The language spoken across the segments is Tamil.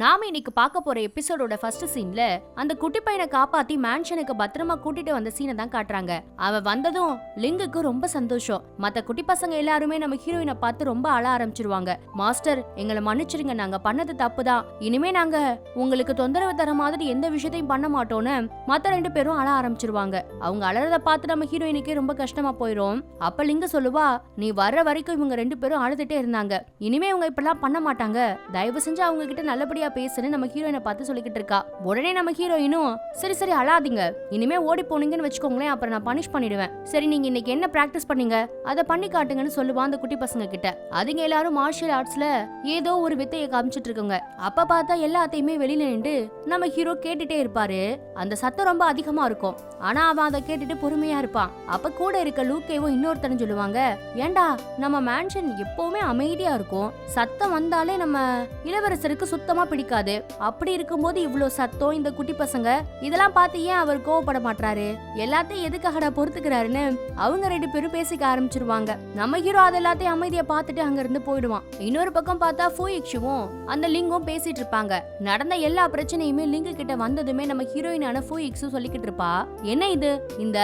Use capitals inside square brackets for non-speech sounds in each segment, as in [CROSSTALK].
நாம இன்னைக்கு பார்க்க போற எபிசோடோட ஃபர்ஸ்ட் சீன்ல அந்த குட்டி பையனை காப்பாத்தி மேன்ஷனுக்கு பத்திரமா கூட்டிட்டு வந்த சீனை தான் காட்டுறாங்க. அவ வந்ததும் லிங்குக்கு ரொம்ப சந்தோஷம். மத்த குட்டி பசங்க எல்லாருமே நம்ம ஹீரோயினை பார்த்து ரொம்ப அழ ஆரம்பிச்சிருவாங்க. மாஸ்டர் எங்களை மன்னிச்சிருங்க நாங்க பண்ணது தப்பு தான். இனிமே நாங்க உங்களுக்கு தொந்தரவு தர மாதிரி எந்த விஷயத்தையும் பண்ண மாட்டோம்னு மத்த ரெண்டு பேரும் அழ ஆரம்பிச்சிருவாங்க. அவங்க அழறத பார்த்து நம்ம ஹீரோயினுக்கே ரொம்ப கஷ்டமா போயிரும். அப்ப லிங்க சொல்லுவா நீ வர்ற வரைக்கும் இவங்க ரெண்டு பேரும் அழுதுட்டே இருந்தாங்க. இனிமே இவங்க இப்படிலாம் பண்ண மாட்டாங்க. தயவு செஞ்சு அவங்க கிட்ட நல்லபடியா பேசுன்னு நம்ம ஹீரோயினை பார்த்து சொல்லிக்கிட்டு இருக்கா. உடனே நம்ம ஹீரோயினும் சரி சரி அழாதீங்க. இனிமே ஓடி போனீங்கன்னு வச்சுக்கோங்களேன் அப்புறம் நான் பனிஷ் பண்ணிடுவேன். சரி நீங்க இன்னைக்கு என்ன பிராக்டிஸ் பண்ணீங்க? அதை பண்ணி காட்டுங்கன்னு சொல்லுவான் அந்த குட்டி பசங்க கிட்ட. அதுங்க எல்லாரும் மார்ஷியல் ஆர்ட்ஸ்ல ஏதோ ஒரு வித்தையை காமிச்சிட்டு இருக்குங்க. அப்ப பார்த்தா எல்லாத்தையுமே வெளியில நின்று நம்ம ஹீரோ கேட்டுட்டே இருப்பாரு. அந்த சத்தம் ரொம்ப அதிகமா இருக்கும். ஆனா அவன் அதை கேட்டுட்டு பொறுமையா இருப்பான். அப்ப கூட இருக்க லூக்கேவும் இன்னொருத்தனும் சொல்லுவாங்க ஏண்டா நம்ம மேன்ஷன் எப்பவுமே அமைதியா இருக்கும். சத்தம் வந்தாலே நம்ம இளவரசருக்கு சுத்தமா பிடிக்காது. அப்படி இருக்கும்போது இவ்வளோ சத்தம் இந்த குட்டி பசங்க இதெல்லாம் பார்த்து ஏன் அவர் கோவப்பட மாட்டாரு எல்லாத்தையும் எதுக்காகடா பொறுத்துக்கிறாருன்னு அவங்க ரெண்டு பேரும் பேசிக்க ஆரம்பிச்சிருவாங்க. நம்ம ஹீரோ அது எல்லாத்தையும் அமைதியை பார்த்துட்டு அங்க இருந்து போயிடுவான். இன்னொரு பக்கம் பார்த்தா ஃபூயிக்ஷுவும் அந்த லிங்கும் பேசிட்டு இருப்பாங்க. நடந்த எல்லா பிரச்சனையுமே லிங்கு கிட்ட வந்ததுமே நம்ம ஹீரோயினான ஃபூயிக்ஸும் சொல்லிக்கிட்டு இருப்பா. என்ன இது? இந்த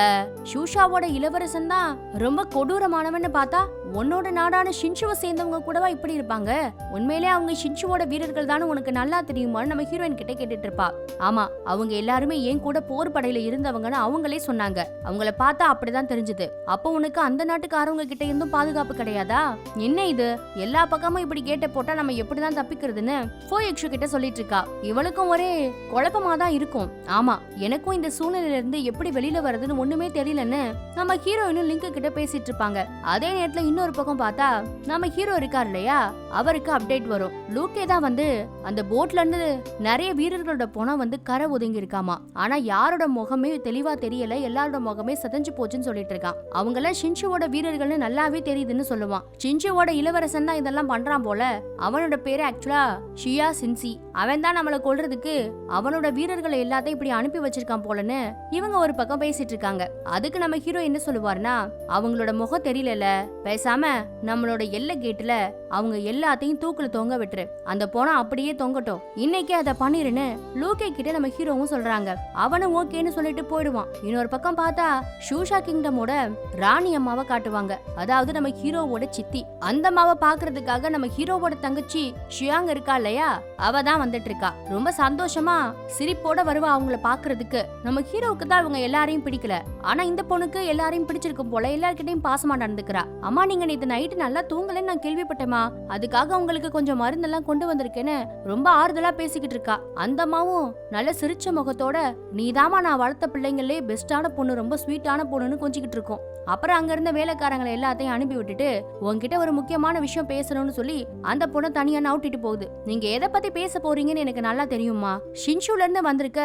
ஷூஷாவோட இளவரசன் தான் ரொம்ப கொடூரமானவன்னு பார்த்தா உன்னோட நாடான ஷின்ஷுவை சேர்ந்தவங்க கூடவா இப்படி இருப்பாங்க? உண்மையிலே அவங்க ஷின்ஷுவோட வீரர்கள் தானே உனக்கு நல்லா தெரியுமான்னு நம்ம ஹீரோயின் கிட்ட கேட்டுட்டு இருப்பா ஆமா அவங்க எல்லாருமே என் கூட போர் படையில இருந்தவங்கன்னு அவங்களே சொன்னாங்க. அவங்கள பார்த்தா அப்படிதான் தெரிஞ்சது. அப்போ உனக்கு அந்த நாட்டுக்காரவங்க கிட்ட இருந்தும் பாதுகாப்பு கிடையாதா? என்ன இது? எல்லா பக்கமும் இப்படி கேட்ட போட்டா நம்ம எப்படிதான் தப்பிக்கிறதுன்னு ஃபோயக்ஷு கிட்ட சொல்லிட்டு இருக்கா இவளுக்கும் ஒரே குழப்பமா தான் இருக்கும். ஆமா எனக்கும் இந்த சூழ்நிலையில இருந்து எப்படி வெளியில வர்றதுன்னு ஒண்ணுமே தெரியலன்னு நம்ம ஹீரோயினும் லிங்க் கிட்ட பேசிட்டு இருப்பாங்க அதே நேரத்துல இன்னொரு பக்கம் பார்த்தா நம்ம ஹீரோ இருக்கார் இல்லையா? அவருக்கு அப்டேட் வரும். லூக்கே தான் வந்து அந்த போட்ல இருந்து நிறைய வீரர்களோட பணம் வந்து கரை ஒதுங்கி இருக்காமா ஆனா யாரோட முகமே தெளிவா தெரியல எல்லாரோட முகமே சதஞ்சு போச்சுன்னு சொல்லிட்டு இருக்கான். அவங்க எல்லாம் ஷின்ஷுவோட வீரர்கள்னு நல்லாவே தெரியுதுன்னு சொல்லுவான். ஷின்ஷுவோட இளவரசன் தான் இதெல்லாம் பண்றான் போல அவனோட பேரு ஆக்சுவலா ஷியா சின்சி. அவன் தான் நம்மளை கொள்றதுக்கு அவனோட வீரர்களை எல்லாத்தையும் இப்படி அனுப்பி வச்சிருக்கான் போலன்னு இவங்க ஒரு பக்கம் பேசிட்டு இருக்காங்க. அதுக்கு நம்ம ஹீரோ என்ன சொல்லுவாருன்னா அவங்களோட முகம் தெரியல பேசாம நம்மளோட எல்லை கேட்டுல அவங்க எல்லாத்தையும் தூக்குல தொங்க விட்டுரு. அந்த பணம் அப்படியே தொங்கட்டும். இன்னைக்கு அதை பண்ணிருன்னு லூகே கிட்ட நம்ம ஹீரோவும் சொல்றாங்க. அவனும் ஓகேன்னு சொல்லிட்டு போயிடுவான். இன்னொரு பக்கம் பார்த்தா ஷூஷா கிங்டமோட ராணி அம்மாவை காட்டுவாங்க. அதாவது நம்ம ஹீரோவோட சித்தி. அந்த அம்மாவை பாக்குறதுக்காக நம்ம ஹீரோவோட தங்கச்சி ஷியாங் இருக்கா இல்லையா? அவ தான் வந்துட்டு இருக்கா ரொம்ப சந்தோஷமா சிரிப்போட வருவா அவங்கள பாக்குறதுக்கு. நம்ம ஹீரோவுக்கு தான் அவங்க எல்லாரையும் பிடிக்கல. ஆனா இந்த பொண்ணுக்கு எல்லாரையும் பிடிச்சிருக்கும் போல எல்லார்கிட்டையும் பாசமா நடந்துக்கிறா. அம்மா நீங்க நேத்து நைட்டு நல்லா தூங்கலன்னு நான் கேள்விப்பட்டேமா அதுக்காக உங்களுக்கு கொஞ்சம் மருந்தெல்லாம் கொண்டு வந்திருக்கேன்னு ரொம்ப ஆறுதலா பேசிக்கிட்டு இருக்கா. அந்த அம்மாவும் நல்ல சிரிச்ச முகத்தோட நீதாம்மா நான் வளர்த்த பிள்ளைங்களே பெஸ்டான பொண்ணு ரொம்ப ஸ்வீட்டான பொண்ணுன்னு கொஞ்சிக்கிட்டு இருக்கோம். அப்புறம் அங்க இருந்த வேலைக்காரங்களை எல்லாத்தையும் அனுப்பி விட்டுட்டு உங்ககிட்ட ஒரு முக்கியமான விஷயம் பேசணும்னு சொல்லி அந்த பொண்ணை தனியா நவுட்டிட்டு போகுது. நீங்க எதை பத்தி பேச போறீங்கன்னு எனக்கு நல்லா தெரியுமா ஷின்ஷூல இருந்து வந்திருக்க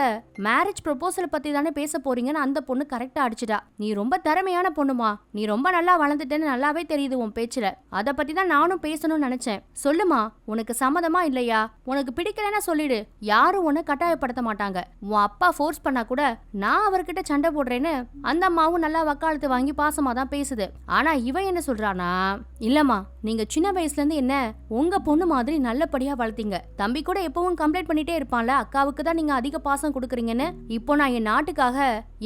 மேரேஜ் ப்ரொபோசல் பத்தி தானே பேச போறீங்கன்னு அந்த பொண்ணு கரெக்டா அடிச்சிட்டா. நீ ரொம்ப திறமையான பொண்ணுமா. நீ ரொம்ப நல்லா வளர்ந்துட்டேன்னு நல்லாவே தெரியுது உன் பேச்சுல. அத பத்தி தான் நானும் பேசணும்னு நினைச்சேன். சொல்லுமா உனக்கு சம்மதமா இல்லையா? உனக்கு பிடிக்கலன்னா சொல்லிடு. யாரும் உன்னை கட்டாயப்படுத்த மாட்டாங்க. உன் அப்பா ஃபோர்ஸ் பண்ணா கூட நான் அவர்கிட்ட சண்டை போடுறேன்னு அந்த அம்மாவும் நல்லா வக்காலத்து வாங்கி பாசமா தான் பேசுது. ஆனா இவன் என்ன சொல்றானா இல்லம்மா நீங்க சின்ன வயசுல இருந்து என்ன உங்க பொண்ணு மாதிரி நல்லபடியா வளர்த்தீங்க. தம்பி கூட எப்பவும் கம்ப்ளைண்ட் பண்ணிட்டே இருப்பான்ல? அக்காவுக்கு தான் நீங்க அதிக பாசம் கொடுக்குறீங்கன்னு? இப்போ நான் என் நாட்டுக்காக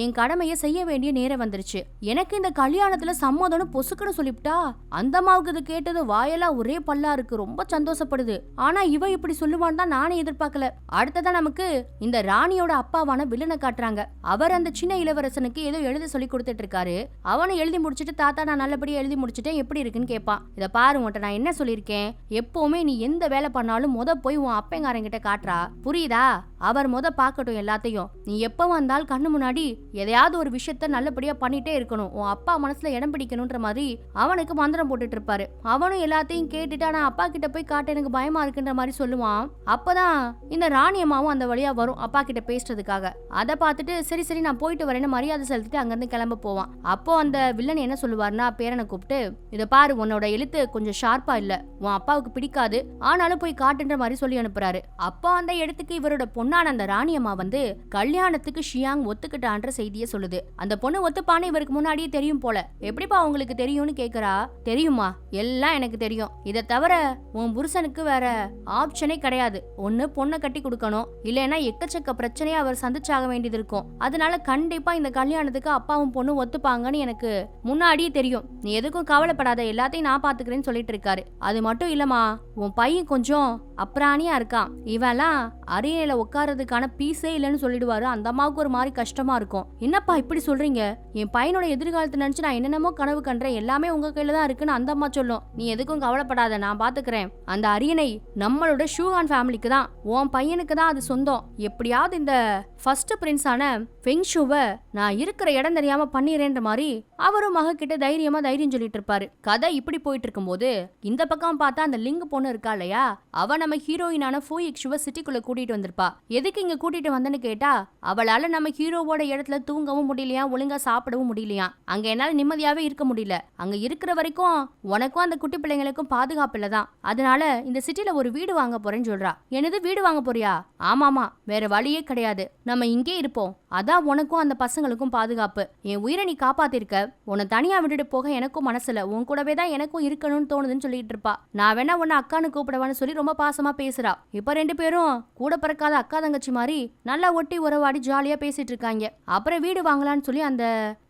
என் கடமையை செய்ய வேண்டிய நேரம் வந்துருச்சு. எனக்கு இந்த கல்யாணத்துல சம்மதம்னு பொசுக்குன்னு சொல்லிவிட்டா? அந்த அம்மாவுக்கு இது கேட்டது வாயெல்லாம் ஒரே பல்லா இருக்கு. ரொம்ப சந்தோஷப்படுது. ஆனா இவ இப்படி சொல்லுவான்னு தான் நானே எதிர்பார்க்கல. அடுத்ததான் நமக்கு இந்த ராணியோட அப்பாவான வில்லனை காட்டுறாங்க. அவர் அந்த சின்ன இளவரசனுக்கு ஏதோ எழுத சொல்லி கொடுத்துட்டு இருக்காரு. அவனை எழுதி முடிச்சிட்டு தாத்தா நான் நல்லபடியா எழுதி முடிச்சிட்டேன். எப்படி இருக்குன்னு கேட்பான் இதை பாரு நான் என்ன சொல்லியிருக்கேன்? எப்பவுமே நீ எந்த வேலை பண்ணாலும் முத போய் உன் என்கிட்ட காட்டுறா. புரியுதா? அவர் முத பார்க்கட்டும் எல்லாத்தையும். நீ எப்போ வந்தால் கண்ணு முன்னாடி எதையாவது ஒரு விஷயத்த நல்லபடியா பண்ணிட்டே இருக்கணும். உன் அப்பா மனசுல இடம் பிடிக்கணும்ன்ற மாதிரி அவனுக்கு மந்திரம் போட்டுட்டு இருப்பாரு. அவனும் எல்லாத்தையும் கேட்டுட்டு ஆனா அப்பா கிட்ட போய் காட்ட எனக்கு பயமா இருக்குன்ற மாதிரி சொல்லுவான். அப்பதான் இந்த ராணி அம்மாவும் அந்த வழியா வரும் அப்பா கிட்ட பேசுறதுக்காக. அதை பார்த்துட்டு சரி சரி நான் போயிட்டு வரேன்னு மரியாதை செலுத்திட்டு அங்கிருந்து கிளம்ப போவான். அப்போ அந்த வில்லன் என்ன சொல்லுவாருன்னா பேரனை கூப்பிட்டு இதை பாரு உன்னோட எழுத்து கொஞ்சம் ஷார்ப்பா இல்ல. உன் அப்பாவுக்கு பிடிக்காது. ஆனாலும் போய் காட்டுன்ற மாதிரி சொல்லி அனுப்புறாரு. அப்போ அந்த இடத்துக்கு இவரோட பொண்ணான அந்த ராணியம்மா வந்து கல்யாணத்துக்கு ஷியாங் ஒத்துக்கிட்டான்ற செய்தியை சொல்லுது. அந்த பொண்ணு ஒத்துப்பான்னு இவருக்கு முன்னாடியே தெரியும் போல. எப்படிப்பா உங்களுக்கு தெரியும்னு கேக்குறா? தெரியுமா எல்லாம் எனக்கு தெரியும். இதை தவிர உன் புருஷனுக்கு வேற ஆப்ஷனே கிடையாது. ஒண்ணு பொண்ணை கட்டி கொடுக்கணும். இல்லைன்னா எக்கச்சக்க பிரச்சனையை அவர் சந்திச்சாக வேண்டியது இருக்கும். அதனால கண்டிப்பா இந்த கல்யாணத்துக்கு அப்பாவும் பொண்ணும் ஒத்துப்பாங்கன்னு எனக்கு முன்னாடியே தெரியும். நீ எதுக்கும் கவலைப்படாத. எல்லாத்தையும் நான் பாத்துக்கிறேன்னு சொல்லிட்டு இருக்காரு. அது மட்டும் இல்லமா உன் பையன் கொஞ்சம் அப்ராணியா இருக்கான். இவெல்லாம் அரியணையில உட்காரதுக்கான பீஸே இல்லைன்னு சொல்லிடுவாரு. அந்த அம்மாவுக்கு ஒரு மாதிரி கஷ்டமா இருக்கும். என்னப்பா இப்படி சொல்றீங்க? என் பையனோட எதிர்காலத்தை நினைச்சு நான் என்னென்னமோ கனவு கண்டேன். எல்லாமே உங்க கையில தான் இருக்குன்னு அந்த அம்மா சொல்லும். நீ எதுக்கும் கவலைப்படாத நான் பாத்துக்கிறேன். அந்த அரியணை நம்மளோட ஷூஹான் ஃபேமிலிக்கு தான். உன் பையனுக்கு தான் அது சொந்தம். எப்படியாவது இந்த ஃபர்ஸ்ட் பிரின்ஸான ஃபெங்ஷுவை நான் இருக்கிற இடம் தெரியாம பண்ணிடுறேன்ற மாதிரி அவரும் மக கிட்ட தைரியமா தைரியம் சொல்லிட்டு இருப்பாரு. கதை இப்படி போயிட்டு இருக்கும்போது இந்த பக்கம் பார்த்தா அந்த லிங்க் பொண்ணு இருக்கா இல்லையா? அவ நம்ம ஹீரோயினான ஃபூ இக்ஷுவை சிட்டிக்குள்ள கூட்டிட்டு வந்திருப்பா. எதுக்கு இங்க கூட்டிட்டு வந்தேன்னு கேட்டா அவளால நம்ம ஹீரோவோட இடத்துல தூங்கவும் முடியலையா? ஒழுங்கா சாப்பிடவும் முடியலையா? அங்க என்னால நிம்மதியாவே இருக்க முடியல. அங்க இருக்கிற வரைக்கும் உனக்கும் அந்த குட்டி பிள்ளைங்களுக்கும் பாதுகாப்பு இல்லதான். அதனால இந்த சிட்டில ஒரு வீடு வாங்க போறேன்னு சொல்றா. எனது வீடு வாங்க போறியா? ஆமாமா வேற வழியே கிடையாது. நம்ம இங்கே இருப்போம். அதான் உனக்கும் அந்த பசங்களுக்கும் பாதுகாப்பு. என் உயிரை நீ காப்பாத்திருக்க. உன்னை தனியா விட்டுட்டு போக எனக்கும் மனசுல உன் கூடவே தான் எனக்கும் இருக்கணும்னு தோணுதுன்னு சொல்லிட்டு இருப்பா. நான் வேணா உன்னை அக்கான்னு கூப்பிடவான்னு சொல்லி ரொம்ப பாசமா பேசுறா. இப்ப ரெண்டு பேரும் கூட பிறக்காத அக்கா தங்கச்சி மாதிரி நல்லா ஒட்டி உறவாடி ஜாலியா பேசிட்டு இருக்காங்க. அப்புறம் வீடு வாங்கலாம்னு சொல்லி அந்த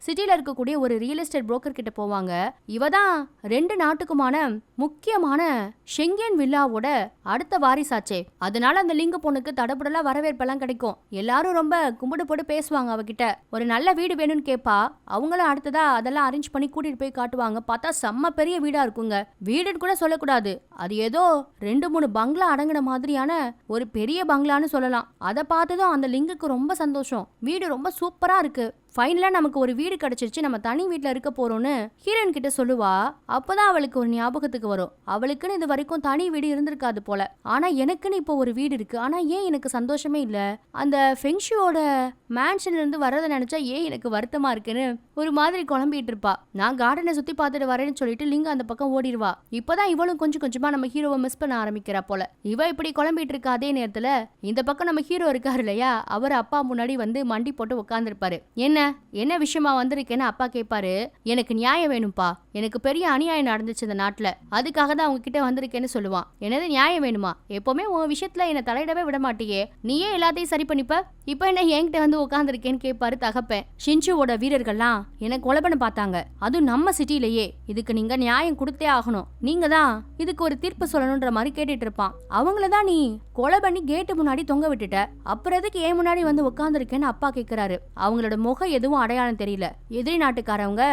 சிட்டில இருக்கக்கூடிய ஒரு ரியல் எஸ்டேட் புரோக்கர் கிட்ட போவாங்க. இவ தான் ரெண்டு நாட்டுக்குமான முக்கியமான ஷெங்கேன் வில்லாவோட அடுத்த வாரிசாச்சே. அதனால அந்த லிங்க பொண்ணுக்கு தடபுடலா வரவேற்பெல்லாம் கிடைக்கும். எல்லாரும் ரொம்ப கும்பிடு போட்டு பேசுவாங்க அவகிட்ட. ஒரு நல்ல வீடு வேணும்னு கேட்பா அவங்களும் அடுத்ததா அதெல்லாம் அரேஞ்ச் பண்ணி கூட்டிட்டு போய் காட்டுவாங்க. பார்த்தா செம்ம பெரிய வீடா இருக்குங்க. வீடுன்னு கூட சொல்லக்கூடாது. அது ஏதோ ரெண்டு மூணு பங்களா அடங்கின மாதிரியான ஒரு பெரிய பங்களான்னு சொல்லலாம். அதை பார்த்ததும் அந்த லிங்குக்கு ரொம்ப சந்தோஷம். வீடு ரொம்ப சூப்பரா இருக்கு. ஃபைனலாக நமக்கு ஒரு வீடு கிடச்சிருச்சு நம்ம தனி வீட்டில் இருக்க போகிறோன்னு ஹீரோயின் கிட்ட சொல்லுவா. அப்பதான் அவளுக்கு ஒரு ஞாபகத்துக்கு வரும். அவளுக்குன்னு இது வரைக்கும் தனி வீடு இருந்திருக்காது போல. ஆனால் எனக்குன்னு இப்போ ஒரு வீடு இருக்குது ஆனால் ஏன் எனக்கு சந்தோஷமே இல்லை? அந்த ஃபெங்ஷியோட மேன்ஷன்லேருந்து வர்றதை நினச்சா ஏன் எனக்கு வருத்தமாக இருக்குன்னு ஒரு மாதிரி குழம்பிட்டு இருப்பா. நான் கார்டனை சுற்றி பார்த்துட்டு வரேன்னு சொல்லிட்டு லிங்கா அந்த பக்கம் ஓடிடுவா. இப்பதான் இவளும் கொஞ்சம் கொஞ்சமாக நம்ம ஹீரோவை மிஸ் பண்ண ஆரம்பிக்கிறா போல. இவ இப்படி குழம்பிட்டு இருக்க அதே நேரத்தில் இந்த பக்கம் நம்ம ஹீரோ இருக்காரு இல்லையா? அவர் அப்பா முன்னாடி வந்து மண்டி போட்டு உட்காந்துருப்பாரு என்ன என்ன? விஷயமா வந்திருக்கேன்னு அப்பா கேட்பாரு எனக்கு நியாயம் வேணும்ப்பா எனக்கு பெரிய அநியாயம் நடந்துச்சு இந்த நாட்டுல. அதுக்காக தான் அவங்க கிட்ட வந்திருக்கேன்னு சொல்லுவான். என்னது நியாயம் வேணுமா? எப்பவுமே உன் விஷயத்துல என்ன தலையிடவே விட மாட்டியே. நீயே எல்லாத்தையும் சரி பண்ணிப்ப? இப்போ என்ன என்கிட்ட வந்து உட்காந்துருக்கேன்னு கேட்பாரு தகப்பேன். ஷின்ஷுவோட வீரர்கள்லாம் என்ன கொலை பண்ண பார்த்தாங்க. அதுவும் நம்ம சிட்டிலேயே இதுக்கு நீங்க நியாயம் கொடுத்தே ஆகணும். நீங்க தான் இதுக்கு ஒரு தீர்ப்பு சொல்லணுன்ற மாதிரி கேட்டுட்டு இருப்பான். அவங்கள தான் நீ கொலை பண்ணி கேட்டு முன்னாடி தொங்க விட்டுட்ட. அப்புறம் எதுக்கு ஏன் முன்னாடி வந்து உட்காந்துருக்கேன்னு அப்பா கேட்கிறாரு அவங்களோட முகம் எதுவும் அடையாளம் தெரியல. எதிரி நாட்டுக்காரவங்க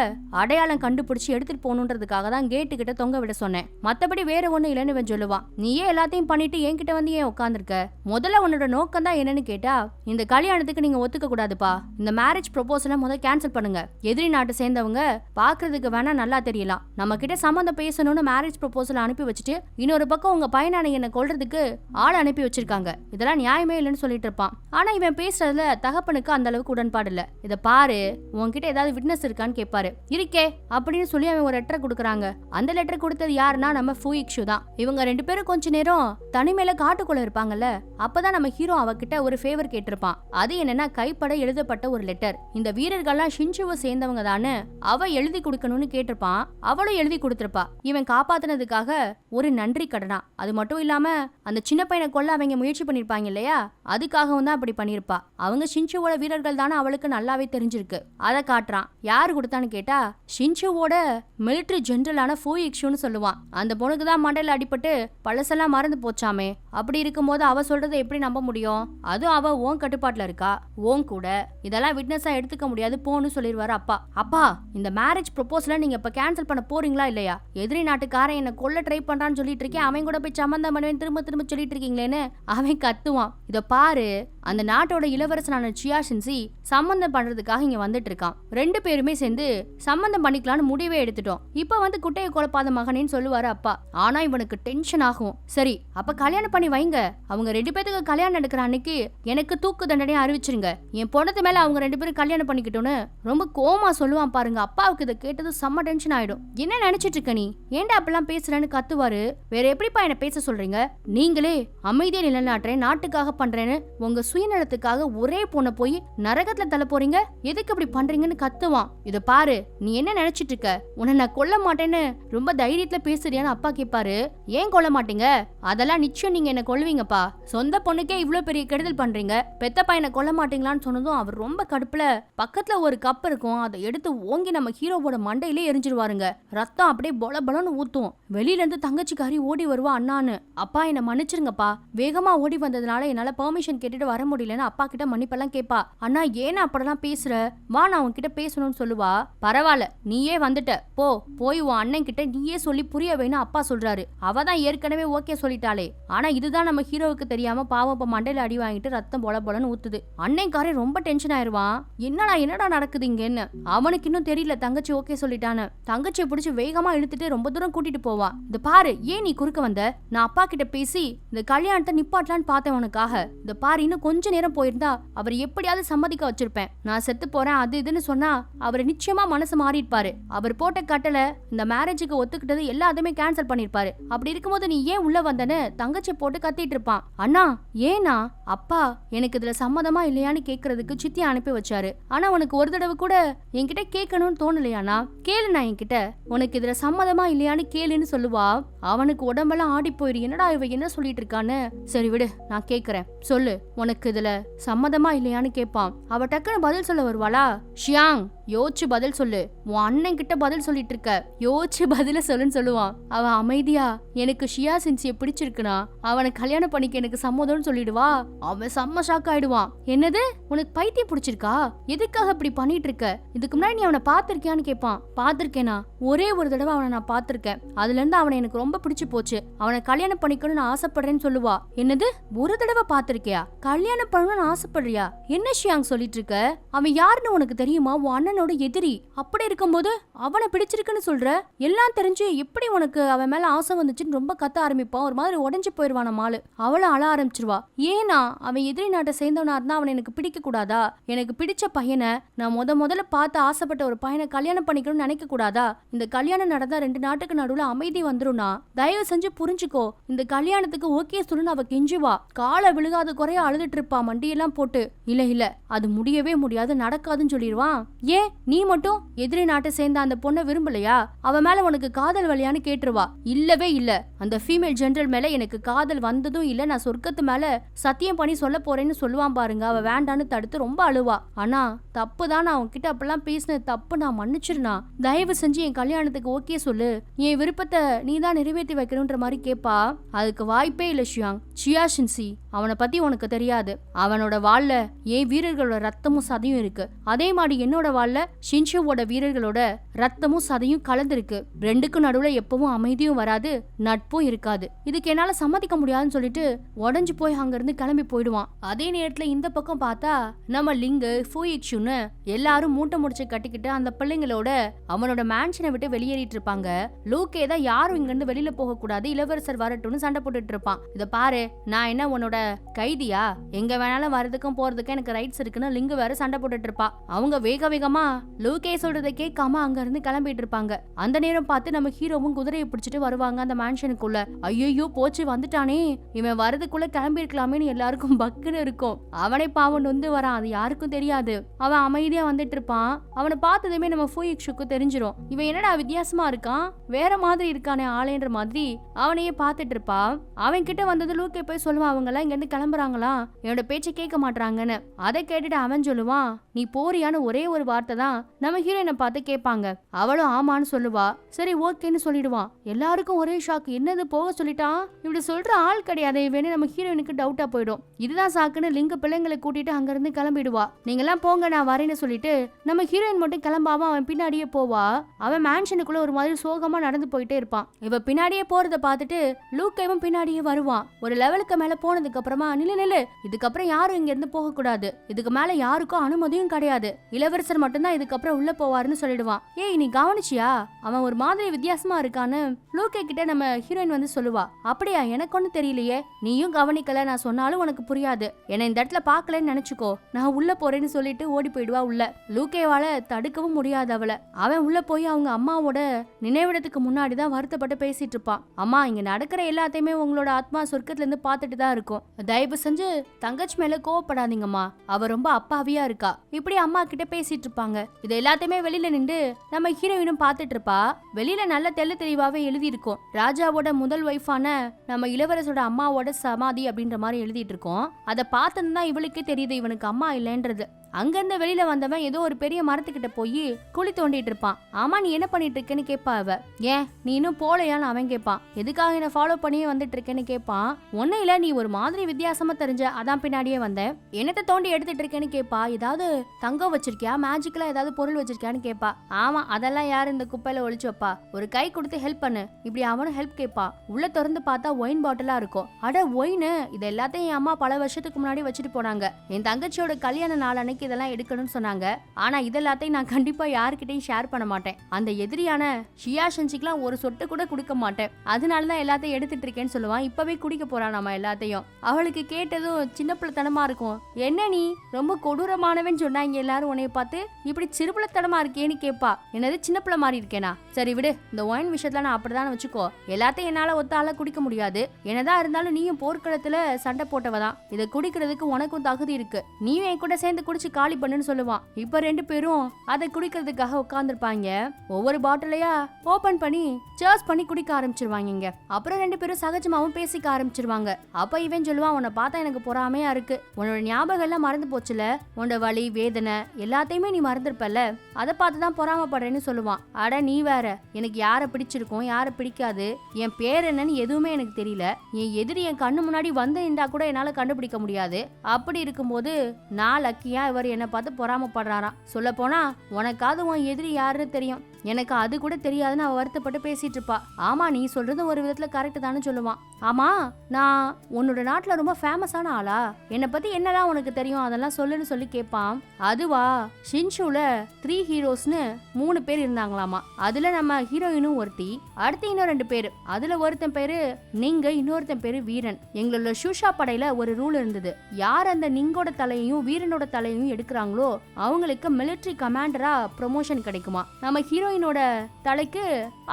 அடையாளம் கண்டுபிடிச்சு எடுத்துட்டு போகணுன்றதுக்காக தான் கேட்டு கிட்ட தொங்க விட சொன்னேன். மத்தபடி வேற ஒண்ணு இல்லைன்னு இவன் சொல்லுவான். நீயே எல்லாத்தையும் பண்ணிட்டு என்கிட்ட வந்து ஏன் உட்காந்துருக்க முதல்ல உன்னோட நோக்கம் தான் என்னன்னு கேட்டா இந்த கல்யாணத்துக்கு நீங்க ஒத்துக்க கூடாதுப்பா. இந்த மேரேஜ் ப்ரொபோசலை முதல் கேன்சல் பண்ணுங்க. எதிரி நாட்டை சேர்ந்தவங்க பாக்குறதுக்கு வேணா நல்லா தெரியலாம். நம்ம கிட்ட சம்மந்தம் பேசணும்னு மேரேஜ் ப்ரொபோசல் அனுப்பி வச்சுட்டு இன்னொரு பக்கம் உங்க பையனான என்ன கொள்றதுக்கு ஆள் அனுப்பி வச்சிருக்காங்க. இதெல்லாம் நியாயமே இல்லைன்னு சொல்லிட்டு இருப்பான். ஆனா இவன் பேசுறதுல தகப்பனுக்கு அந்த அளவுக்கு உடன்பாடு இல்ல. இத பாரு உன்கிட்ட ஏதாவது விட்னஸ் இருக்கான்னு கேட்பாரு இருக்கே அப்படின்னு சொல்லி அவன் ஒரு லெட்டர் கொடுக்குறாங்க. அந்த லெட்டர் கொடுத்தது யாருன்னா நம்ம ஃபூயிக்ஷு தான். இவங்க ரெண்டு பேரும் கொஞ்ச நேரம் தனிமையில காட்டுக்குள்ள இருப்பாங்கல்ல அப்பதான் நம்ம ஹீரோ அவகிட்ட ஒரு ஃபேவர் கேட்டிருப்பான். அது என்னன்னா கைப்பட எழுதப்பட்ட ஒரு லெட்டர் இந்த வீரர்கள்லாம் ஷின்சுவை சேர்ந்தவங்க தானே அவ எழுதி கொடுக்கணும்னு கேட்டிருப்பான் அவளும் எழுதி கொடுத்துருப்பா. இவன் காப்பாத்தினதுக்காக ஒரு நன்றி கடனா. அது மட்டும் இல்லாம அந்த சின்ன பையனை கொல்ல அவங்க முயற்சி பண்ணிருப்பாங்க இல்லையா? அதுக்காகவும் தான் அப்படி பண்ணிருப்பா. அவங்க ஷின்சுவோட வீரர்கள் தானே அவளுக்கு நல்லாவே தெரிஞ்சிருக்கு. அதை காட்டுறான். யாரு கொடுத்தான்னு கேட்டா ஷின்சுவோட மிலிட்டரி ஜென்ரலான ஃபூ இக்ஷுன்னு சொல்லுவான். அந்த பொண்ணுக்கு தான் மண்டையில் அடிபட்டு பழசெல்லாம் மறந்து போச்சாமே. அப்படி இருக்கும்போது அவ சொல்றதை எப்படி நம்ப முடியும்? அதுவும் அவ ஓன் கட்டுப்பாட்டில் இருக்கா? ஓன் கூட. இதெல்லாம் விட்னஸாக எடுத்துக்க முடியாது போன்னு சொல்லிடுவாரு அப்பா. அப்பா இந்த மேரேஜ் ப்ரொபோசலை நீங்கள் இப்போ கேன்சல் பண்ண போறீங்களா இல்லையா? எதிரி நாட்டுக்காரன் என்னை கொல்ல ட்ரை பண்ணுறான்னு சொல்லிட்டு இருக்கேன். அவன் கூட போய் சம்மந்தம் பண்ணுவேன் திரும்ப திரும்ப சொல்லிட்டு இருக்கீங்களேன்னு அவன் கத்துவான். இதை பாரு அந்த நாட்டோட இளவரசனான சியா ஷின்சி சம்மந்தம் பண்றதுக்காக இங்க வந்துட்டு இருக்கான். ரெண்டு பேருமே சேர்ந்து சம்மந்தம் பண்ணிக்கலாம்னு முடிவே எடுத்துட்டோம். இப்ப வந்து குட்டையை குழப்பாத மகனேன்னு சொல்லுவாரு அப்பா. ஆனா இவனுக்கு டென்ஷன் ஆகும். சரி அப்ப கல்யாணம் பண்ணி வைங்க. அவங்க ரெண்டு பேத்துக்கு கல்யாணம் நடக்கிற அன்னைக்கு எனக்கு தூக்கு தண்டனையை அறிவிச்சிருங்க. என் பொண்ணத்து மேல அவங்க ரெண்டு பேரும் கல்யாணம் பண்ணிக்கிட்டோன்னு ரொம்ப கோமா சொல்லுவான் பாருங்க. அப்பாவுக்கு இதை கேட்டது செம்ம டென்ஷன் ஆயிடும். என்ன நினைச்சிட்டு இருக்க நீ? ஏன்டா அப்பெல்லாம் பேசுறேன்னு கத்துவாரு? வேற எப்படிப்பா என்ன பேச சொல்றீங்க? நீங்களே அமைதியை நிலைநாட்டுறேன் நாட்டுக்காக பண்றேன்னு உங்க சுயநலத்துக்காக ஒரே பொண்ணை போய் நரகத்துல தள்ள போறீங்க? எதுக்கு இப்படி பண்றீங்கன்னு கத்துவான். இத பாரு நீ என்ன நினைச்சிட்டு இருக்க? உன்னை நான் கொல்ல மாட்டேன்னு ரொம்ப தைரியத்துல பேசுறியான்னு அப்பா கேட்பாரு ஏன் கொல்ல மாட்டீங்க? அதெல்லாம் நிச்சயம் நீங்க என்ன கொல்லுவீங்கப்பா. சொந்த பொண்ணுக்கே இவ்வளோ பெரிய கெடுதல் பண்றீங்க. பெத்த பையனை கொல்ல மாட்டீங்களான்னு சொன்னதும் அவர் ரொம்ப கடுப்புல. பக்கத்துல ஒரு கப் இருக்கும் அதை எடுத்து ஓங்கி நம்ம ஹீரோவோட மண்டையிலே எரிஞ்சிருவாருங்க. ரத்தம் அப்படியே பொல பலன்னு ஊத்தும். வெளியில இருந்து தங்கச்சிக்காரி ஓடி வருவா அண்ணான்னு. அப்பா என்ன மன்னிச்சிருங்கப்பா. வேகமா ஓடி வந்ததுனால என்னால பெர்மிஷன் கேட்டுட்டு வர முடியலன்னு அப்பா கிட்ட மன்னிப்பெல்லாம் கேட்பா அண்ணா ஏன் அப்படிலாம் பேசுற? வா நான் உன்கிட்ட பேசணும்னு சொல்லுவா. பரவாயில்ல நீயே வந்துட்ட. போ போய் உன் அண்ணன் கிட்ட நீயே சொல்லி புரிய வேணும் அப்பா சொல்றாரு. அவ தான் ஏற்கனவே ஓகே சொல்லிட்டாளே. ஆனா இதுதான் நம்ம ஹீரோவுக்கு தெரியாம பாவம் இப்ப மண்டையில அடி வாங்கிட்டு ரத்தம் பொல பொலன்னு ஊத்துது. அண்ணன்காரன் ரொம்ப டென்ஷன் ஆயிருவான். என்னடா என்னடா நடக்குது இங்கன்னு? அவனுக்கு இன்னும் தெரியல தங்கச்சி ஓகே சொல்லிட்டான்னு. தங்கச்சியை பிடிச்சி வேகமா இழுத்துட்டு ரொம்ப தூரம் கூட்டிட்டு போவா. இந்த பாரு ஏன் நீ குறுக்க வந்த? நான் அப்பா கிட்ட பேசி இந்த கல்யாணத்தை நிப்பாட்டலான்னு பார்த்தேன் உனக்காக. இந்த பாரு இன்னும் கொஞ்ச நேரம் போயிருந்தா அவர் எப்படியாவது சம்மதிக்க வச்சிருப்பேன். நான் செத்து போறேன் அது இதுன்னு சொன்னா அவர் நிச்சயமா மனசு மாறியிருப்பாரு. அவர் போட்ட கட்டளை இந்த மேரேஜுக்கு ஒத்துக்கிட்டது எல்லாத்தையுமே கேன்சல் பண்ணிருப்பாரு அப்படி இருக்கும்போது நீ ஏன் உள்ள வந்தன்னு தங்கச்சி போட்டு கத்திட்டு இருப்பான். அண்ணா ஏனா அப்பா எனக்கு இதுல சம்மதமா இல்லையான்னு கேக்குறதுக்கு சித்தி அனுப்பி வச்சாரு. ஆனா உனக்கு ஒரு தடவை கூட என்கிட்ட கேட்கணும்னு தோணலையாண்ணா? கேளு நான் என்கிட்ட. உனக்கு இதுல சம்மதமா இல்லையான்னு கேளுன்னு சொல்லுவா. அவனுக்கு உடம்பெல்லாம் ஆடி போயிரு. என்னடா இவ என்ன சொல்லிட்டு இருக்கான்னு? சரி விடு நான் கேக்குறேன். சொல்லு உனக்கு இதுல சம்மதமா இல்லையான்னு கேட்பான் அவ டக்குன்னு பதில் சொல்ல வருவாளா? ஷியாங்! யோசிச்சு பதில் சொல்லு. உன் அண்ணன் கிட்ட பதில் சொல்லிட்டு இருக்க யோசிச்சு பதில சொல்லுன்னு சொல்லுவான். அவன் அமைதியா எனக்கு ஷியா சின்சிய பிடிச்சிருக்குனா அவனை கல்யாணம் பண்ணிக்க எனக்கு சம்மதம்னு சொல்லிடுவா. அவன் செம்ம ஷாக் ஆயிடுவான். என்னது? உனக்கு பைத்தியம் பிடிச்சிருக்கா? எதுக்காக இப்படி பண்ணிட்டு இருக்க இதுக்கு முன்னாடி நீ அவனை பாத்திருக்கியான்னு கேட்பான் பாத்திருக்கேனா ஒரே ஒரு தடவை அவனை நான் பாத்திருக்கேன் அதுல இருந்து அவனை எனக்கு ரொம்ப பிடிச்சு போச்சு. அவனை கல்யாணம் பண்ணிக்கணும்னு ஆசைப்படுறேன்னு சொல்லுவா. என்னது? ஒரு தடவை பாத்திருக்கியா கல்யாணம் பண்ணணும்னு ஆசைப்படுறியா? என்ன ஷியாங் சொல்லிட்டு இருக்க அவன் யாருன்னு உனக்கு தெரியுமா? உன் அண்ணன் அண்ணனோட எதிரி. அப்படி இருக்கும்போது அவனை பிடிச்சிருக்குன்னு சொல்ற? எல்லாம் தெரிஞ்சு எப்படி உனக்கு அவன் மேல ஆசை வந்துச்சுன்னு ரொம்ப கத்த ஆரம்பிப்பான்? ஒரு மாதிரி உடஞ்சு போயிடுவான் மாலு அவளை அழ ஆரம்பிச்சிருவா. ஏனா அவன் எதிரி நாட்டை சேர்ந்தவனா இருந்தா அவனை எனக்கு பிடிக்க கூடாதா? எனக்கு பிடிச்ச பையனை நான் முத முதல்ல பார்த்து ஆசைப்பட்ட ஒரு பையனை கல்யாணம் பண்ணிக்கணும்னு நினைக்க கூடாதா? இந்த கல்யாணம் நடந்தா ரெண்டு நாட்டுக்கு நடுவுல அமைதி வந்துரும்னா? தயவு செஞ்சு புரிஞ்சுக்கோ. இந்த கல்யாணத்துக்கு ஓகே சொல்லுன்னு அவ கெஞ்சுவா. காலை விழுகாத குறைய அழுதுட்டு இருப்பா. மண்டியெல்லாம் போட்டு. இல்ல இல்ல. அது முடியவே முடியாது. நடக்காதுன்னு சொல்லிடுவான். ஏன்? நீ மட்டும் எதிரி நாட்டை சேர்ந்த அந்த பொண்ணை விரும்பலையா? அவ மேல உனக்கு காதல் வழியான்னு கேட்டுருவா. இல்லவே இல்ல. அந்த ஃபீமேல் ஜென்ரல் மேல எனக்கு காதல் வந்ததும் இல்ல. நான் சொர்க்கத்து மேல சத்தியம் பண்ணி சொல்ல போறேன்னு சொல்லுவான் பாருங்க. அவ வேண்டான்னு தடுத்து ரொம்ப அழுவா. ஆனா தப்பு தான் நான் உன்கிட்ட அப்பெல்லாம் பேசின தப்பு. நான் மன்னிச்சிருனா தயவு செஞ்சு என் கல்யாணத்துக்கு ஓகே சொல்லு. என் விருப்பத்தை நீ தான் நிறைவேற்றி வைக்கணுன்ற மாதிரி கேப்பா? அதுக்கு வாய்ப்பே இல்ல ஷியாங். சியா ஷின்சி அவனை பத்தி உனக்கு தெரியாது. அவனோட வாழ்ல என் வீரர்களோட ரத்தமும் சதையும் இருக்கு. அதே மாதிரி என்னோட வாள்ல ஷின்ஷுவோட வீரர்களோட ரத்தமும் சதையும் கலந்துருக்கு. ரெண்டுக்கும் நடுவுல எப்பவும் அமைதியும் வராது நட்பும் இருக்காது. இதுக்கு என்னால சம்மதிக்க முடியாதுன்னு சொல்லிட்டு உடஞ்சு போய் அங்கிருந்து கிளம்பி போயிடுவான். அதே நேரத்துல இந்த பக்கம் பார்த்தா நம்ம லிங்கு ஃபூயிக்ஷுன்னு எல்லாரும் மூட்டை முடிச்சு கட்டிக்கிட்டு அந்த பிள்ளைங்களோட அவனோட மேன்ஷனை விட்டு வெளியேறிட்டு இருப்பாங்க. லூக்கே தான் யாரும் இங்க இருந்து வெளியில போக கூடாது இளவரசர் வரட்டும்னு சண்டை போட்டுட்டு இருப்பான். இத பாரு நான் என்ன உன்னோட கைதியா? எங்க வேணாலும் வரதுக்கும் போறதுக்கும் எனக்கு ரைட்ஸ் இருக்குன்னு லிங்கு வேற சண்டை போட்டுட்டு இருப்பா. அவங்க வேக வேகமா லூகே சொல்றதை கேட்காம அங்க இருந்து கிளம்பிட்டு இருப்பாங்க அந்த நேரம் பார்த்து நம்ம ஹீரோவும் குதிரையை பிடிச்சிட்டு வருவாங்க அந்த மேன்ஷனுக்குள்ள ஐயோ போச்சு வந்துட்டானே. இவன் வரதுக்குள்ள கிளம்பி இருக்கலாமேன்னு எல்லாருக்கும் [LAUGHS] பக்குன்னு இருக்கும். அவனை பாவம் நொந்து வரான் அது யாருக்கும் தெரியாது. அவன் அமைதியா வந்துட்டு இருப்பான் அவனை பார்த்ததுமே நம்ம ஃபூயிக்ஷுக்கு தெரிஞ்சிரும். இவன் என்னடா வித்தியாசமா இருக்கான்? வேற மாதிரி இருக்கானே ஆளேன்ற மாதிரி அவனையே பார்த்துட்டு இருப்பான் அவன் கிட்ட வந்தது லூக்கே போய் சொல்லுவான் அவங்க எல்லாம் இங்க இருந்து கிளம்புறாங்களா? என்னோட பேச்சை கேட்க மாட்டாங்கன்னு அதை கேட்டுட்டு அவன் சொல்லுவான் நீ போறியான்னு ஒரே ஒரு வார்த்தை தான் நம்ம ஹீரோயினை பார்த்து கேட்பாங்க. அவளும் ஆமான்னு சொல்லுவா. சரி ஓகேன்னு சொல்லிடுவான் எல்லாருக்கும் ஒரே ஷாக் என்னது போக சொல்லிட்டான் இப்படி சொல்ற ஆள் கிடையாது இவனே நம்ம ஹீரோயினுக்கு டவுட்டா போயிடும். இதுதான் சாக்குன்னு லிங்க பிள்ளைங்களை கூட்டிட்டு அங்கிருந்து கிளம்பிடுவா. நீங்க எல்லாம் போங்க நான் வரேன்னு சொல்லிட்டு நம்ம ஹீரோயின் மட்டும் கிளம்பாம அவன் பின்னாடியே போவா. அவன் மேன்ஷனுக்குள்ள ஒரு மாதிரி சோகமா நடந்து போயிட்டே இருப்பான். இவ பின்னாடியே போறத பார்த்துட்டு லூக்கைவும் பின்னாடியே வருவான். ஒரு லெவலுக்கு மேல போனதுக்கு அப்புறமா நில நில இதுக்கப்புறம் யாரும் இங்க இருந்து போக கூடாது இதுக்கு மேல யாருக்கும் அனுமதியும் கிடையாது. இளவரசர் மட்டும் மட்டும்தான் இதுக்கப்புறம் உள்ள போவாருன்னு சொல்லிடுவான். ஏய் நீ கவனிச்சியா? அவன் ஒரு மாதிரி வித்தியாசமா இருக்கான்னு லூகே கிட்ட நம்ம ஹீரோயின் வந்து சொல்லுவா. அப்படியா? எனக்கு ஒன்றும் தெரியலையே. நீயும் கவனிக்கல. நான் சொன்னாலும் உனக்கு புரியாது. என்னை இந்த இடத்துல பார்க்கலன்னு நினைச்சுக்கோ. நான் உள்ள போறேன்னு சொல்லிட்டு ஓடி போயிடுவா உள்ள. லூகேவால தடுக்கவும் முடியாது அவளை. அவன் உள்ள போய் அவங்க அம்மாவோட நினைவிடத்துக்கு முன்னாடி தான் வருத்தப்பட்டு பேசிட்டு இருப்பான். அம்மா இங்க நடக்கிற எல்லாத்தையுமே உங்களோட ஆத்மா சொர்க்கத்துல இருந்து பார்த்துட்டு தான் இருக்கும். தயவு செஞ்சு தங்கச்சி மேல கோவப்படாதீங்கம்மா. அவ ரொம்ப அப்பாவியா இருக்கா. இப்படி அம்மா கிட்ட பேசிட்டு இருப்பாங்க. இது எல்லாத்தையுமே வெளியில நின்று நம்ம ஹீரோயினும் பார்த்துட்டு இருப்பா வெளியில நல்ல தெள்ள தெளிவாவே எழுதி இருக்கும் ராஜாவோட முதல் ஒய்ஃபான நம்ம இளவரசோட அம்மாவோட சமாதி அப்படின்ற மாதிரி எழுதிட்டு இருக்கோம் அதை பார்த்தது தான் இவளுக்கே தெரியுது இவனுக்கு அம்மா இல்லைன்றது. அங்கேருந்து வெளியில் வந்தவன் ஏதோ ஒரு பெரிய மரத்துக்கிட்ட போய் குழி தோண்டிட்டு இருப்பான். ஆமாம் நீ என்ன பண்ணிட்டு இருக்கேன்னு கேட்பா அவ. ஏன் நீ இன்னும் போலையான்னு அவன் கேட்பான் எதுக்காக என்ன ஃபாலோ பண்ணியே வந்துட்டு இருக்கேன்னு கேட்பான் ஒன்னும் இல்லை நீ ஒரு மாதிரி வித்தியாசமா தெரிஞ்ச அதான் பின்னாடியே வந்தேன். என்னத்தை தோண்டி எடுத்துட்டு இருக்கேன்னு கேட்பா ஏதாவது தங்கம் வச்சிருக்கியா? மேஜிக்கலா ஏதாவது பொருள் வச்சிருக்கியான்னு கேட்பா ஆமா அதெல்லாம் யாரு இந்த குப்பையில ஒழிச்சு வைப்பா? ஒரு கை கொடுத்து ஹெல்ப் பண்ணு. இப்படி அவனும் ஹெல்ப் கேட்பா உள்ள திறந்து பார்த்தா ஒயின் பாட்டிலா இருக்கும். அட ஒயின் இது எல்லாத்தையும் என் அம்மா பல வருஷத்துக்கு முன்னாடி வச்சுட்டு போனாங்க. என் தங்கச்சியோட கல்யாண நாள் அன்னைக்கு இதெல்லாம் எடுக்கணும்னு சொன்னாங்க. ஆனா இதெல்லாத்தையும் நான் கண்டிப்பா யாருக்கிட்டையும் ஷேர் பண்ண மாட்டேன். அந்த எதிரியான ஷியா செஞ்சுக்கெல்லாம் ஒரு சொட்டு கூட கொடுக்க மாட்டேன். அதனால தான் எல்லாத்தையும் எடுத்துட்டு இருக்கேன்னு சொல்லுவான். இப்பவே குடிக்க போறான் நம்ம எல்லாத்தையும். அவளுக்கு கேட்டதும் சின்ன பிள்ளைத்தனமா இருக்கும். என்ன நீ? ரொம்ப கொடூரமானவன் சொன்னாங்க எல்லாரும் உன்னைய பார்த்து. இப்படி சிறுபிள்ளைத்தனமா இருக்கேன்னு கேட்பா என்னது சின்ன பிள்ளை மாதிரி இருக்கேனா? சரி விடு. இந்த ஒயின் விஷயத்துல நான் அப்படிதான் வச்சுக்கோ. எல்லாத்தையும் என்னால ஒத்தால குடிக்க முடியாது. என்னதான் இருந்தாலும் நீயும் போர்க்களத்துல சண்டை போட்டவதான். இதை குடிக்கிறதுக்கு உனக்கும் தகுதி இருக்கு. நீயும் என் கூட சேர்ந்து குடிச்சு காலி பண்ணுன்னு சொல்லுவான். இப்ப ரெண்டு பேரும் அதை குடிக்கிறதுக்காக உட்காந்துருப்பாங்க ஒவ்வொரு பாட்டிலையா ஓபன் பண்ணி சேர்ஸ் பண்ணி குடிக்க ஆரம்பிச்சிருவாங்க இங்க அப்புறம் ரெண்டு பேரும் சகஜமாவும் பேசிக்க ஆரம்பிச்சிருவாங்க. அப்ப இவன் சொல்லுவான் உன்னை பார்த்தா எனக்கு பொறாமையா இருக்கு. உன்னோட ஞாபகம் எல்லாம் மறந்து போச்சுல. உன்னோட வலி வேதனை எல்லாத்தையுமே நீ மறந்துருப்பல அதை பார்த்து தான் பொறாமப்படுறேன்னு சொல்லுவான். அட நீ வேற. எனக்கு யாரை பிடிச்சிருக்கும் யாரை பிடிக்காது. என் பேர் என்னன்னு எதுவுமே எனக்கு தெரியல. என் எதிரி என் கண்ணு முன்னாடி வந்து இருந்தா கூட என்னால கண்டுபிடிக்க முடியாது. அப்படி இருக்கும்போது நான் லக்கியா அவர் என்னை பார்த்து பொறாமப்படுறாராம். சொல்ல போனா உனக்காவது உன் எதிரி யாருன்னு தெரியும். எனக்கு அது கூட தெரியாதுன்னு அவ வருத்தப்பட்டு பேசிட்டு இருப்பா. ஆமா நீ சொல்றது ஒரு விதத்துல கரெக்ட் தானே சொல்லுவான் ஆமா நான் உன்னோட நாட்டுல ரொம்ப ஃபேமஸான ஆளா? என்னை பத்தி என்னதான் உனக்கு தெரியும்? அதெல்லாம் சொல்லுன்னு சொல்லி கேட்பான் அதுவா? ஷின்ஷூல த்ரீ ஹீரோஸ்னு மூணு பேர் இருந்தாங்களாமா. அதுல நம்ம ஹீரோயினும் ஒருத்தி அடுத்து இன்னும் ரெண்டு பேர். அதுல ஒருத்தன் பேரு நீங்க இன்னொருத்தன் பேரு வீரன். எங்களோட ஷூஷா படையில ஒரு ரூல் இருந்தது. யார் அந்த நிங்கோட தலையையும் வீரனோட தலையையும் எடுக்கிறாங்களோ அவங்களுக்கு மிலிட்ரி கமாண்டரா ப்ரொமோஷன் கிடைக்குமா. நம்ம ஹீரோயின் ஹீரோயினோட தலைக்கு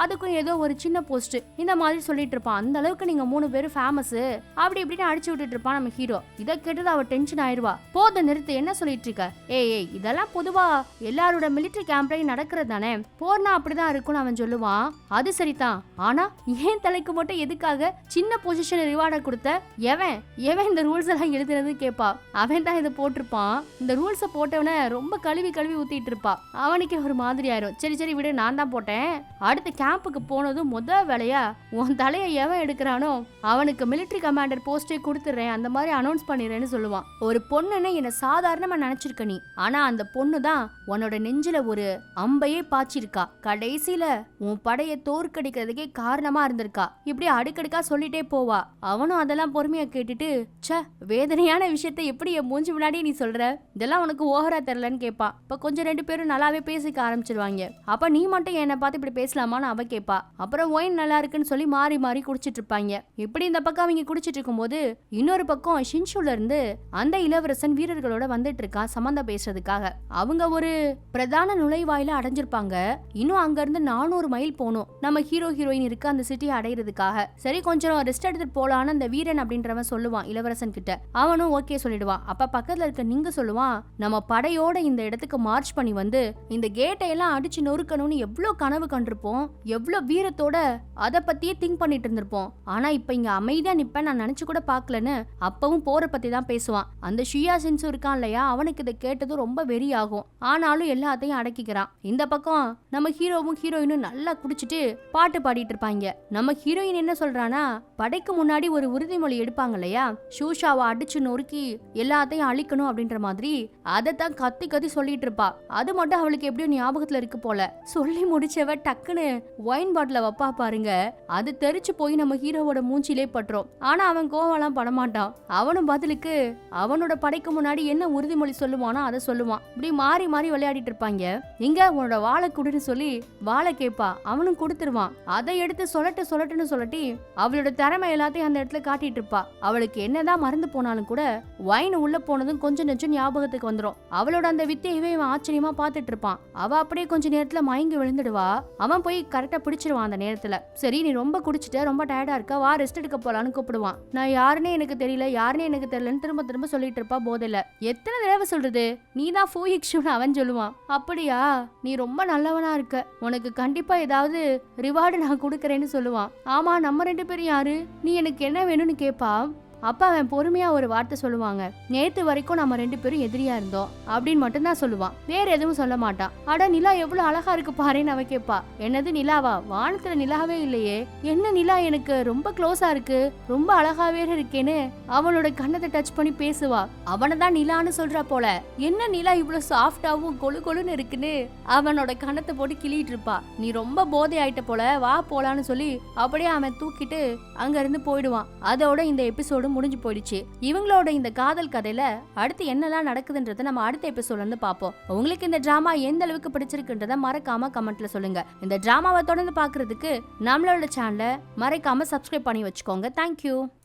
அதுக்கும் ஏதோ ஒரு சின்ன போஸ்ட் இந்த மாதிரி சொல்லிட்டு இருப்பான். அந்த அளவுக்கு நீங்க மூணு பேரும் ஃபேமஸ் அப்படி இப்படின்னு அடிச்சு விட்டுட்டு இருப்பான் நம்ம ஹீரோ இதை கேட்டது அவ டென்ஷன் ஆயிருவா போத நிறுத்து. என்ன சொல்லிட்டு இருக்க? ஏய் ஏய் இதெல்லாம் பொதுவா எல்லாரோட மிலிட்டரி கேம்ப்லயும் நடக்கிறது தானே? போர்னா அப்படிதான் இருக்கும்னு அவன் சொல்லுவான். அது சரிதான். ஆனா ஏன் தலைக்கு மட்டும் எதுக்காக சின்ன பொசிஷன் ரிவார்டை கொடுத்த எவன்? எவன் இந்த ரூல்ஸ் எல்லாம் எழுதுனது கேப்பா? அவன் தான் இதை போட்டிருப்பான். இந்த ரூல்ஸை போட்டவன ரொம்ப கழுவி கழுவி ஊத்திட்டு இருப்பா. அவனுக்கே ஒரு மாதிரி ஆயிரும். சரி சரி விடு நான் தான் போட்டேன். அடுத்த கேம்புக்கு போனதும் முத வேலையா உன் தலையை எவன் எடுக்கிறானோ அவனுக்கு மிலிட்டரி கமாண்டர் போஸ்டே கொடுத்துறேன் அந்த மாதிரி அனௌன்ஸ் பண்ணிடுறேன்னு சொல்லுவான். ஒரு பொண்ணுன்னு என்ன சாதாரணமா நினைச்சிருக்க நீ. ஆனா அந்த பொண்ணு தான் உன்னோட நெஞ்சில ஒரு அம்பையே பாய்ச்சிருக்கா. கடைசியில உன் படையை தோற்கடிக்கிறதுக்கே காரணமா இருந்திருக்கா. இப்படி அடுக்கடுக்கா சொல்லிட்டே போவா. அவனும் அதெல்லாம் பொறுமையா கேட்டுட்டு ச வேதனையான விஷயத்த எப்படி என் மூஞ்சி முன்னாடி நீ சொல்ற? இதெல்லாம் உனக்கு ஓவரா தெரியலன்னு கேட்பான் இப்ப கொஞ்சம் ரெண்டு பேரும் நல்லாவே பேசிக்க ஆரம்பிச்சிருவாங்க. அப்ப நீ மட்டும் என்னை பார்த்து இப்படி பேசலாமான்னு அவ கேட்பா அப்புறம் ஒயின் நல்லா இருக்குன்னு சொல்லி மாறி மாறி குடிச்சிட்டு இருப்பாங்க. இப்படி இந்த பக்கம் அவங்க குடிச்சிட்டு இருக்கும்போது இன்னொரு பக்கம் ஷின்ஷுல இருந்து அந்த இளவரசன் வீரர்களோட வந்துட்டு இருக்கான் சம்மந்தம் பேசுறதுக்காக. அவங்க ஒரு பிரதான நுழைவாயில அடைஞ்சிருப்பாங்க. இன்னும் அங்க இருந்து நானூறு மைல் போகணும். நம்ம ஹீரோ ஹீரோயின் இருக்க அந்த சிட்டியை அடையிறதுக்காக. சரி கொஞ்சம் ரெஸ்ட் எடுத்துட்டு போலான்னு அந்த வீரன் அப்படின்றவன் சொல்லுவான் இளவரசன் கிட்ட. அவனும் ஓகே சொல்லிடுவான். அப்ப பக்கத்துல இருக்க நீங்க சொல்லுவான் நம்ம படையோட இந்த இடத்துக்கு மார்ச் பண்ணி வந்து இந்த கேட்டை எல்லாம் அடிச்சு நொறுக்கணும்னு எவ்வளவு கனவு கண்டிருப்போம்? எவ்வளோ வீரத்தோட அதை பத்தியே திங்க் பண்ணிட்டு இருந்திருப்போம். ஆனா இப்ப இங்க அமைதியா நிப்பேன் நான் நினைச்சு கூட பார்க்கலன்னு அப்பவும் போற பத்தி தான் பேசுவான். அந்த ஷியா சென்சு இருக்கான் இல்லையா? அவனுக்கு இதை கேட்டதும் ரொம்ப வெறி ஆகும் ஆனாலும் எல்லாத்தையும் அடக்கிக்கிறான். இந்த பக்கம் நம்ம ஹீரோவும் ஹீரோயினும் நல்லா குடிச்சிட்டு பாட்டு பாடிட்டு இருப்பாங்க. நம்ம ஹீரோயின் என்ன சொல்றானா படைக்கு முன்னாடி ஒரு உறுதிமொழி எடுப்பாங்க இல்லையா? ஷூஷாவை அடிச்சு நொறுக்கி எல்லாத்தையும் அழிக்கணும் அப்படின்ற மாதிரி அதை தான் கத்தி கத்தி சொல்லிட்டு இருப்பா. அது மட்டும் அவளுக்கு எப்படியும் ஞாபகத்துல இருக்கு போல. சொல்லி முடிச்சவ டக்குன்னு ஒயின் பாட்டில வப்பா பாருங்க. அது தெரிச்சு போய் நம்ம ஹீரோவோட மூஞ்சிலே பட்டுரும். ஆனா அவன் கோவம்லாம் படமாட்டான். அவனும் பதிலுக்கு அவனோட படைக்கு முன்னாடி என்ன உறுதிமொழி சொல்லுவானோ அதை சொல்லுவான். இப்படி மாறி மாறி விளையாடிட்டு இருப்பாங்க. இங்க உன்னோட வாழை குடுன்னு சொல்லி வாழை கேட்பா. அவனும் கொடுத்துருவான். அதை எடுத்து சொல்லட்டு சொல்லட்டுன்னு சொல்லட்டி அவளோட திறமை எல்லாத்தையும் அந்த இடத்துல காட்டிட்டு இருப்பா. அவளுக்கு என்னதான் மறந்து போனாலும் கூட ஒயின் உள்ள போனதும் கொஞ்சம் நெஞ்சம் ஞாபகத்துக்கு வந்துடும் அவளோட அந்த வித்தையவே இவன் ஆச்சரியமா பார்த்துட்டு இருப்பான். அவ அப்படியே கொஞ்ச நேரத்துல மயங்கி விழுந்துடுவா. அவன் போய் கரெக்டா கரெக்டாக பிடிச்சிருவான் அந்த நேரத்தில். சரி நீ ரொம்ப குடிச்சிட்ட ரொம்ப டயர்டாக இருக்க வா ரெஸ்ட் எடுக்க போகலான்னு கூப்பிடுவான். நான் யாருன்னே எனக்கு தெரியல யாருன்னே எனக்கு தெரியலன்னு திரும்ப திரும்ப சொல்லிட்டு இருப்பா போதையில. எத்தனை தடவை சொல்றது? நீ தான் ஃபூயிக்ஷுன்னு அவன் சொல்லுவான். அப்படியா? நீ ரொம்ப நல்லவனா இருக்க. உனக்கு கண்டிப்பா ஏதாவது ரிவார்டு நான் கொடுக்குறேன்னு சொல்லுவான். ஆமா நம்ம ரெண்டு பேரும் யாரு? நீ எனக்கு என்ன வேணும்னு கேட்பா அப்போ அவன் பொறுமையாக ஒரு வார்த்தை சொல்லுவாங்க. நேற்று வரைக்கும் நம்ம ரெண்டு பேரும் எதிரியாக இருந்தோம். அப்படின்னு மட்டும்தான் சொல்லுவான். வேற எதுவும் சொல்ல மாட்டான். அட நிலா எவ்வளோ அழகா இருக்கு பாருன்னு அவ கேட்பா. என்னது நிலாவா? வானத்தில் நிலாவே இல்லையே. என்ன நிலா எனக்கு? ரொம்ப க்ளோஸாக இருக்கு. ரொம்ப அழகாவே இருக்கேன்னு அவளோட கண்ணத்தை டச் பண்ணி பேசுவா. அவனை தான் நிலான்னு சொல்கிறா போல. என்ன நிலா இவ்வளோ சாஃப்டாகவும் கொழு கொழுன்னு இருக்குன்னு அவனோட கண்ணத்தை போட்டு கிளிட்டு இருப்பா. நீ ரொம்ப போதை ஆயிட்ட போல. வா போலான்னு சொல்லி அப்படியே அவன் தூக்கிட்டு அங்கேருந்து போயிடுவான். அதோட இந்த எபிசோடு முடிஞ்சு போயிடுச்சு. இவங்களோட இந்த காதல் கதையில அடுத்து என்னெல்லாம் நடக்குதுன்றத நம்ம அடுத்த எபிசோட்ல இருந்து பார்ப்போம். உங்களுக்கு இந்த டிராமா எந்த அளவுக்கு பிடிச்சிருக்குன்றத மறக்காம கமெண்ட்ல சொல்லுங்க. இந்த டிராமாவை தொடர்ந்து பாக்குறதுக்கு நம்மளோட சேனலை மறைக்காம சப்ஸ்கிரைப் பண்ணி வச்சுக்கோங்க. தேங்க்யூ